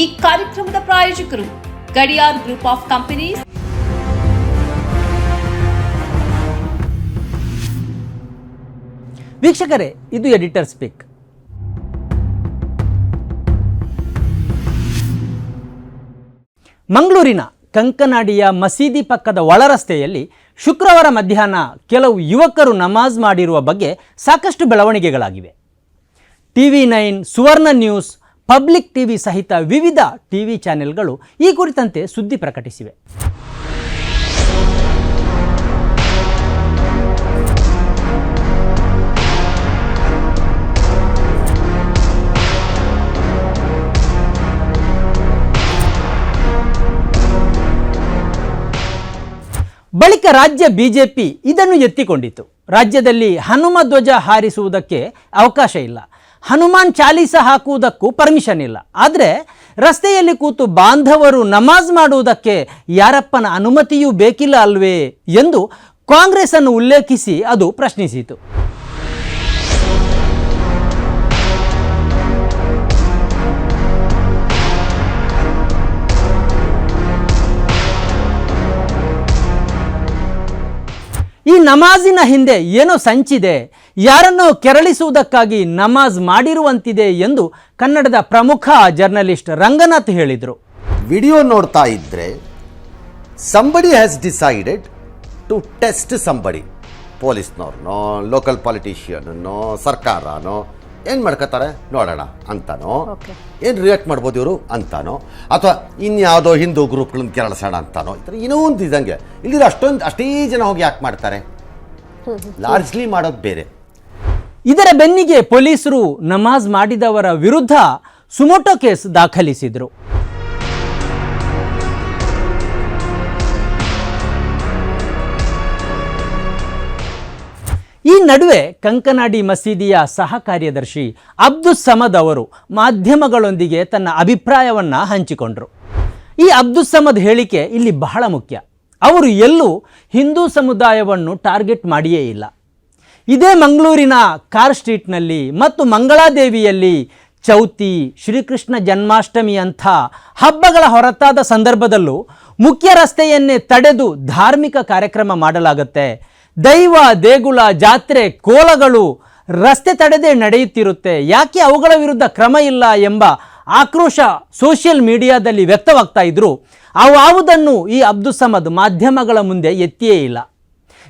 ಈ ಕಾರ್ಯಕ್ರಮದ ಪ್ರಾಯೋಜಕರು ಗಡಿಯಾರ್ ಗ್ರೂಪ್ ಆಫ್ ಕಂಪನೀಸ್. ವೀಕ್ಷಕರೇ, ಇದು ಎಡಿಟರ್ ಸ್ಪೀಕ್. ಮಂಗಳೂರಿನ ಕಂಕನಾಡಿಯ ಮಸೀದಿ ಪಕ್ಕದ ಒಳರಸ್ತೆಯಲ್ಲಿ ಶುಕ್ರವಾರ ಮಧ್ಯಾಹ್ನ ಕೆಲವು ಯುವಕರು ನಮಾಜ್ ಮಾಡಿರುವ ಬಗ್ಗೆ ಸಾಕಷ್ಟು ಬೆಳವಣಿಗೆಗಳಾಗಿವೆ. TV nine Suvarna news public TV ಸಹಿತ ವಿವಿಧ ಟಿವಿ ಚಾನೆಲ್ಗಳು ಈ ಕುರಿತಂತೆ ಸುದ್ದಿ ಪ್ರಕಟಿಸಿವೆ. ಬಳಿಕ ರಾಜ್ಯ ಬಿಜೆಪಿ ಇದನ್ನು ಎತ್ತಿಕೊಂಡಿತು ರಾಜ್ಯದಲ್ಲಿ ಹನುಮ ಧ್ವಜ ಹಾರಿಸುವುದಕ್ಕೆ ಅವಕಾಶ ಇಲ್ಲ. ಹನುಮಾನ್ ಚಾಲೀಸ ಹಾಕುವುದಕ್ಕೂ ಪರ್ಮಿಷನ್ ಇಲ್ಲ. ಆದರೆ ರಸ್ತೆಯಲ್ಲಿ ಕೂತು ಬಾಂಧವರು ನಮಾಜ್ ಮಾಡುವುದಕ್ಕೆ ಯಾರಪ್ಪನ ಅನುಮತಿಯೂ ಬೇಕಿಲ್ಲ ಅಲ್ವೇ ಎಂದು ಕಾಂಗ್ರೆಸ್ ಅನ್ನು ಉಲ್ಲೇಖಿಸಿ ಅದು ಪ್ರಶ್ನಿಸಿತು. ನಮಾಜಿನ ಹಿಂದೆ ಏನೋ ಸಂಚಿದೆ ಯಾರನ್ನು ಕೆರಳಿಸುವುದಕ್ಕಾಗಿ ನಮಾಜ್ ಮಾಡಿರುವಂತಿದೆ ಎಂದು ಕನ್ನಡದ ಪ್ರಮುಖ ಜರ್ನಲಿಸ್ಟ್ ರಂಗನಾಥ್ ಹೇಳಿದರು. ವಿಡಿಯೋ ನೋಡ್ತಾ ಇದ್ರೆ somebody has decided to test somebody ಪೊಲೀಸ್ನವ್ರನ್ನೋ local ಪಾಲಿಟಿಷಿಯನ್ನೋ ಸರ್ಕಾರನೋ ಏನು ಮಾಡ್ಕೋತಾರೆ? ನೋಡೋಣ ಅಂತಾನೋ? ಏನು ರಿಯಾಕ್ಟ್ ಮಾಡ್ಬೋದು ಇವರು? ಅಂತಾನೋ? ಅಥವಾ ಇನ್ಯಾವುದೋ ಹಿಂದೂ ಗ್ರೂಪ್ಗಳನ್ನ ಕೆರಳಿಸೋಣ ಅಂತಾನೋ? ಈ ಥರ ಏನೋ ಒಂದು ಇದ್ದಂಗೆ. ಇಲ್ಲಿರೋ ಅಷ್ಟೊಂದು ಅಷ್ಟೇ ಜನ ಹೋಗಿ ಯಾಕೆ ಮಾಡ್ತಾರೆ? ಲಾರ್ಜ್ಲಿ ಮಾಡೋದು ಬೇರೆ. ಇದರ ಬೆನ್ನಿಗೆ ಪೊಲೀಸರು ನಮಾಜ್ ಮಾಡಿದವರ ವಿರುದ್ಧ ಸುಮೋಟೋ ಕೇಸ್ ದಾಖಲಿಸಿದರು. ಈ ನಡುವೆ ಕಂಕನಾಡಿ ಮಸೀದಿಯ ಸಹ ಕಾರ್ಯದರ್ಶಿ ಅಬ್ದುಸ್ ಸಮದ್ ಅವರು ಮಾಧ್ಯಮಗಳೊಂದಿಗೆ ತನ್ನ ಅಭಿಪ್ರಾಯವನ್ನು ಹಂಚಿಕೊಂಡರು. ಈ ಅಬ್ದುಲ್ ಸಮದ್ ಹೇಳಿಕೆ ಇಲ್ಲಿ ಬಹಳ ಮುಖ್ಯ. ಅವರು ಎಲ್ಲೂ ಹಿಂದೂ ಸಮುದಾಯವನ್ನು ಟಾರ್ಗೆಟ್ ಮಾಡಿಯೇ ಇಲ್ಲ. ಇದೇ ಮಂಗಳೂರಿನ ಕಾರ್ ಸ್ಟ್ರೀಟ್ನಲ್ಲಿ ಮತ್ತು ಮಂಗಳಾದೇವಿಯಲ್ಲಿ ಚೌತಿ, ಶ್ರೀಕೃಷ್ಣ ಜನ್ಮಾಷ್ಟಮಿ ಅಂಥ ಹಬ್ಬಗಳ ಹೊರತಾದ ಸಂದರ್ಭದಲ್ಲೂ ಮುಖ್ಯ ರಸ್ತೆಯನ್ನೇ ತಡೆದು ಧಾರ್ಮಿಕ ಕಾರ್ಯಕ್ರಮ ಮಾಡಲಾಗುತ್ತೆ. ದೈವ, ದೇಗುಲ, ಜಾತ್ರೆ, ಕೋಲಗಳು ರಸ್ತೆ ತಡೆದೇ ನಡೆಯುತ್ತಿರುತ್ತೆ. ಯಾಕೆ ಅವುಗಳ ವಿರುದ್ಧ ಕ್ರಮ ಇಲ್ಲ ಎಂಬ ಆಕ್ರೋಶ ಸೋಷಿಯಲ್ ಮೀಡಿಯಾದಲ್ಲಿ ವ್ಯಕ್ತವಾಗ್ತಾ ಇದ್ರು. ಅವಾವುದನ್ನು ಈ ಅಬ್ದುಲ್ ಸಮದ್ ಮಾಧ್ಯಮಗಳ ಮುಂದೆ ಎತ್ತಿಯೇ ಇಲ್ಲ.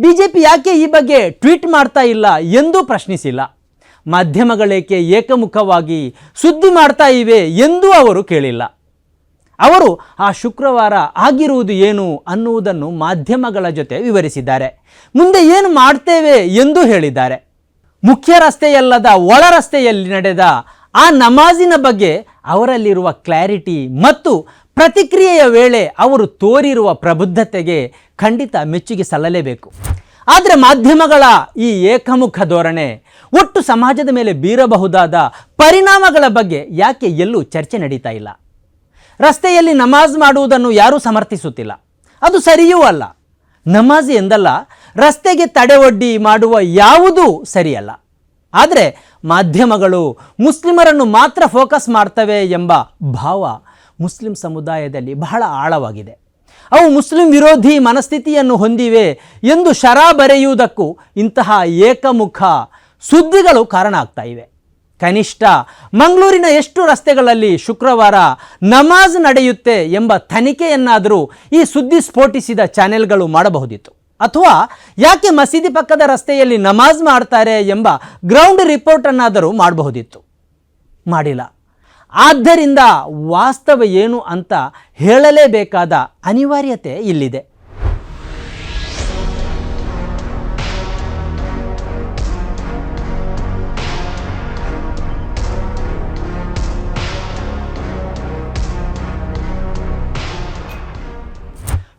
ಬಿ ಜೆ ಪಿ ಯಾಕೆ ಈ ಬಗ್ಗೆ ಟ್ವೀಟ್ ಮಾಡ್ತಾ ಇಲ್ಲ ಎಂದೂ ಪ್ರಶ್ನಿಸಿಲ್ಲ. ಮಾಧ್ಯಮಗಳೇಕೆ ಏಕಮುಖವಾಗಿ ಸುದ್ದಿ ಮಾಡ್ತಾ ಇವೆ ಎಂದೂ ಅವರು ಕೇಳಿಲ್ಲ. ಅವರು, ಆ ಶುಕ್ರವಾರ ಆಗಿರುವುದು ಏನು ಅನ್ನುವುದನ್ನು ಮಾಧ್ಯಮಗಳ ಜೊತೆ ವಿವರಿಸಿದ್ದಾರೆ. ಮುಂದೆ ಏನು ಮಾಡ್ತೇವೆ ಎಂದು ಹೇಳಿದ್ದಾರೆ. ಮುಖ್ಯ ರಸ್ತೆಯಲ್ಲದ ಒಳ ರಸ್ತೆಯಲ್ಲಿ ನಡೆದ ಆ ನಮಾಜಿನ ಬಗ್ಗೆ ಅವರಲ್ಲಿರುವ ಕ್ಲಾರಿಟಿ ಮತ್ತು ಪ್ರತಿಕ್ರಿಯೆಯ ವೇಳೆ ಅವರು ತೋರಿರುವ ಪ್ರಬುದ್ಧತೆಗೆ ಖಂಡಿತ ಮೆಚ್ಚುಗೆ ಸಲ್ಲಲೇಬೇಕು. ಆದರೆ ಮಾಧ್ಯಮಗಳ ಈ ಏಕಮುಖ ಧೋರಣೆ ಒಟ್ಟು ಸಮಾಜದ ಮೇಲೆ ಬೀರಬಹುದಾದ ಪರಿಣಾಮಗಳ ಬಗ್ಗೆ ಯಾಕೆ ಎಲ್ಲೂ ಚರ್ಚೆ ನಡೀತಾ ಇಲ್ಲ. ರಸ್ತೆಯಲ್ಲಿ ನಮಾಜ್ ಮಾಡುವುದನ್ನು ಯಾರೂ ಸಮರ್ಥಿಸುತ್ತಿಲ್ಲ. ಅದು ಸರಿಯೂ ಅಲ್ಲ. ನಮಾಜ್ ಎಂದಲ್ಲ, ರಸ್ತೆಗೆ ತಡೆ ಒಡ್ಡಿ ಮಾಡುವ ಯಾವುದೂ ಸರಿಯಲ್ಲ. ಆದರೆ ಮಾಧ್ಯಮಗಳು ಮುಸ್ಲಿಮರನ್ನು ಮಾತ್ರ ಫೋಕಸ್ ಮಾಡ್ತವೆ ಎಂಬ ಭಾವ ಮುಸ್ಲಿಂ ಸಮುದಾಯದಲ್ಲಿ ಬಹಳ ಆಳವಾಗಿದೆ. ಅವು ಮುಸ್ಲಿಂ ವಿರೋಧಿ ಮನಸ್ಥಿತಿಯನ್ನು ಹೊಂದಿವೆ ಎಂದು ಶರ ಬರೆಯುವುದಕ್ಕೂ ಇಂತಹ ಏಕಮುಖ ಸುದ್ದಿಗಳು ಕಾರಣ ಆಗ್ತಾ ಇವೆ. ಕನಿಷ್ಠ ಮಂಗಳೂರಿನ ಎಷ್ಟು ರಸ್ತೆಗಳಲ್ಲಿ ಶುಕ್ರವಾರ ನಮಾಜ್ ನಡೆಯುತ್ತೆ ಎಂಬ ತನಿಖೆಯನ್ನಾದರೂ ಈ ಸುದ್ದಿ ಸ್ಫೋಟಿಸಿದ ಚಾನೆಲ್ಗಳು ಮಾಡಬಹುದಿತ್ತು. ಅಥವಾ ಯಾಕೆ ಮಸೀದಿ ಪಕ್ಕದ ರಸ್ತೆಯಲ್ಲಿ ನಮಾಜ್ ಮಾಡ್ತಾರೆ ಎಂಬ ಗ್ರೌಂಡ್ ರಿಪೋರ್ಟನ್ನಾದರೂ ಮಾಡಬಹುದಿತ್ತು? ಮಾಡಿಲ್ಲ. ಆದ್ದರಿಂದ ವಾಸ್ತವ ಏನು ಅಂತ ಹೇಳಲೇಬೇಕಾದ ಅನಿವಾರ್ಯತೆ ಇಲ್ಲಿದೆ.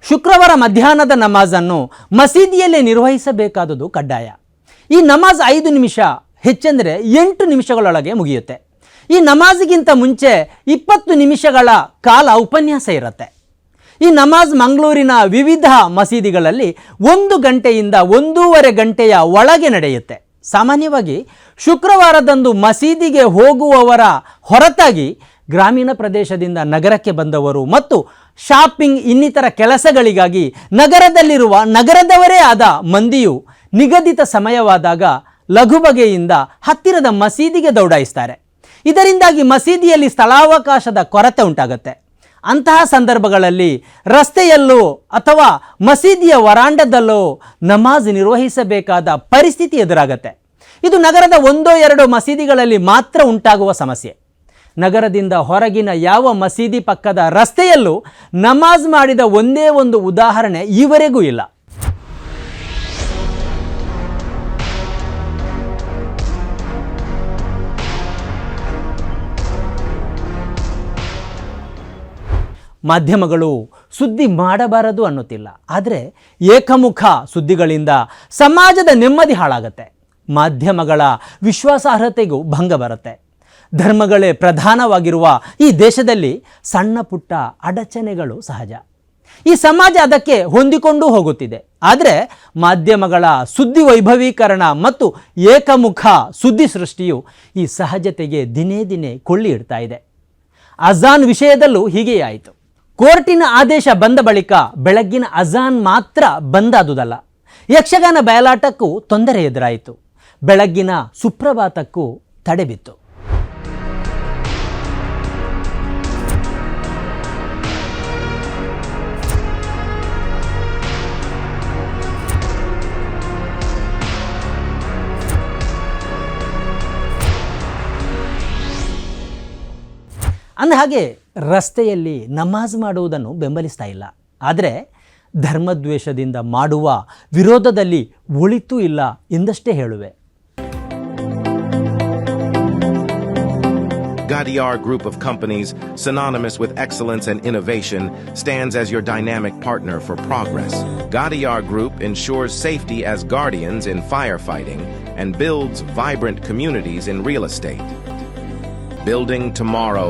ಶುಕ್ರವಾರ ಮಧ್ಯಾಹ್ನದ ನಮಾಜನ್ನು ಮಸೀದಿಯಲ್ಲೇ ನಿರ್ವಹಿಸಬೇಕಾದುದು ಕಡ್ಡಾಯ. ಈ ನಮಾಜ್ ಐದು ನಿಮಿಷ, ಹೆಚ್ಚೆಂದರೆ ಎಂಟು ನಿಮಿಷಗಳೊಳಗೆ ಮುಗಿಯುತ್ತೆ. ಈ ನಮಾಜಿಗಿಂತ ಮುಂಚೆ ಇಪ್ಪತ್ತು ನಿಮಿಷಗಳ ಕಾಲ ಉಪನ್ಯಾಸ ಇರುತ್ತೆ. ಈ ನಮಾಜ್ ಮಂಗಳೂರಿನ ವಿವಿಧ ಮಸೀದಿಗಳಲ್ಲಿ ಒಂದು ಗಂಟೆಯಿಂದ ಒಂದೂವರೆ ಗಂಟೆಯ ಒಳಗೆ ನಡೆಯುತ್ತೆ. ಸಾಮಾನ್ಯವಾಗಿ ಶುಕ್ರವಾರದಂದು ಮಸೀದಿಗೆ ಹೋಗುವವರ ಹೊರತಾಗಿ ಗ್ರಾಮೀಣ ಪ್ರದೇಶದಿಂದ ನಗರಕ್ಕೆ ಬಂದವರು ಮತ್ತು ಶಾಪಿಂಗ್ ಇನ್ನಿತರ ಕೆಲಸಗಳಿಗಾಗಿ ನಗರದಲ್ಲಿರುವ ನಗರದವರೇ ಆದ ಮಂದಿಯು ನಿಗದಿತ ಸಮಯವಾದಾಗ ಲಘು ಬಗೆಯಿಂದ ಹತ್ತಿರದ ಮಸೀದಿಗೆ ದೌಡಾಯಿಸ್ತಾರೆ. ಇದರಿಂದಾಗಿ ಮಸೀದಿಯಲ್ಲಿ ಸ್ಥಳಾವಕಾಶದ ಕೊರತೆ ಉಂಟಾಗುತ್ತೆ. ಅಂತಹ ಸಂದರ್ಭಗಳಲ್ಲಿ ರಸ್ತೆಯಲ್ಲೋ ಅಥವಾ ಮಸೀದಿಯ ವರಾಂಡದಲ್ಲೋ ನಮಾಜ್ ನಿರ್ವಹಿಸಬೇಕಾದ ಪರಿಸ್ಥಿತಿ ಎದುರಾಗತ್ತೆ. ಇದು ನಗರದ ಒಂದೋ ಎರಡೋ ಮಸೀದಿಗಳಲ್ಲಿ ಮಾತ್ರ ಉಂಟಾಗುವ ಸಮಸ್ಯೆ. ನಗರದಿಂದ ಹೊರಗಿನ ಯಾವ ಮಸೀದಿ ಪಕ್ಕದ ರಸ್ತೆಯಲ್ಲೂ ನಮಾಜ್ ಮಾಡಿದ ಒಂದೇ ಒಂದು ಉದಾಹರಣೆ ಈವರೆಗೂ ಇಲ್ಲ. ಮಾಧ್ಯಮಗಳು ಸುದ್ದಿ ಮಾಡಬಾರದು ಅನ್ನುತ್ತಿಲ್ಲ. ಆದರೆ ಏಕಮುಖ ಸುದ್ದಿಗಳಿಂದ ಸಮಾಜದ ನೆಮ್ಮದಿ ಹಾಳಾಗುತ್ತೆ. ಮಾಧ್ಯಮಗಳ ವಿಶ್ವಾಸಾರ್ಹತೆಗೂ ಭಂಗ ಬರುತ್ತೆ. ಧರ್ಮಗಳೇ ಪ್ರಧಾನವಾಗಿರುವ ಈ ದೇಶದಲ್ಲಿ ಸಣ್ಣ ಪುಟ್ಟ ಅಡಚಣೆಗಳು ಸಹಜ. ಈ ಸಮಾಜ ಅದಕ್ಕೆ ಹೊಂದಿಕೊಂಡು ಹೋಗುತ್ತಿದೆ. ಆದರೆ ಮಾಧ್ಯಮಗಳ ಸುದ್ದಿ ವೈಭವೀಕರಣ ಮತ್ತು ಏಕಮುಖ ಸುದ್ದಿ ಸೃಷ್ಟಿಯು ಈ ಸಹಜತೆಗೆ ದಿನೇ ದಿನೇ ಕೊಳ್ಳಿ ಇಡ್ತಾ ಇದೆ. ಅಜಾನ್ ವಿಷಯದಲ್ಲೂ ಹೀಗೆಯೇ ಆಯಿತು. ಕೋರ್ಟಿನ ಆದೇಶ ಬಂದ ಬಳಿಕ ಬೆಳಗ್ಗಿನ ಅಜಾನ್ ಮಾತ್ರ ಬಂದಾದುದಲ್ಲ ಯಕ್ಷಗಾನ ಬಯಲಾಟಕ್ಕೂ ತೊಂದರೆ ಎದುರಾಯಿತು. ಬೆಳಗ್ಗಿನ ಸುಪ್ರಭಾತಕ್ಕೂ ತಡೆಬಿತ್ತು. ಅಂದಹಾಗೆ ರಸ್ತೆಯಲ್ಲಿ ನಮಾಜ್ ಮಾಡುವುದನ್ನು ಬೆಂಬಲಿಸ್ತಾ ಇಲ್ಲ ಆದರೆ ಧರ್ಮದ್ವೇಷದಿಂದ ಮಾಡುವ ವಿರೋಧದಲ್ಲಿ ಒಳಿತೂ ಇಲ್ಲ ಎಂದಷ್ಟೇ ಹೇಳುವೆ Gadiar Group of Companies, synonymous with excellence and innovation, stands as your dynamic partner for progress. Gadiar Group ensures safety as guardians in firefighting and builds vibrant communities in real estate. Building tomorrow,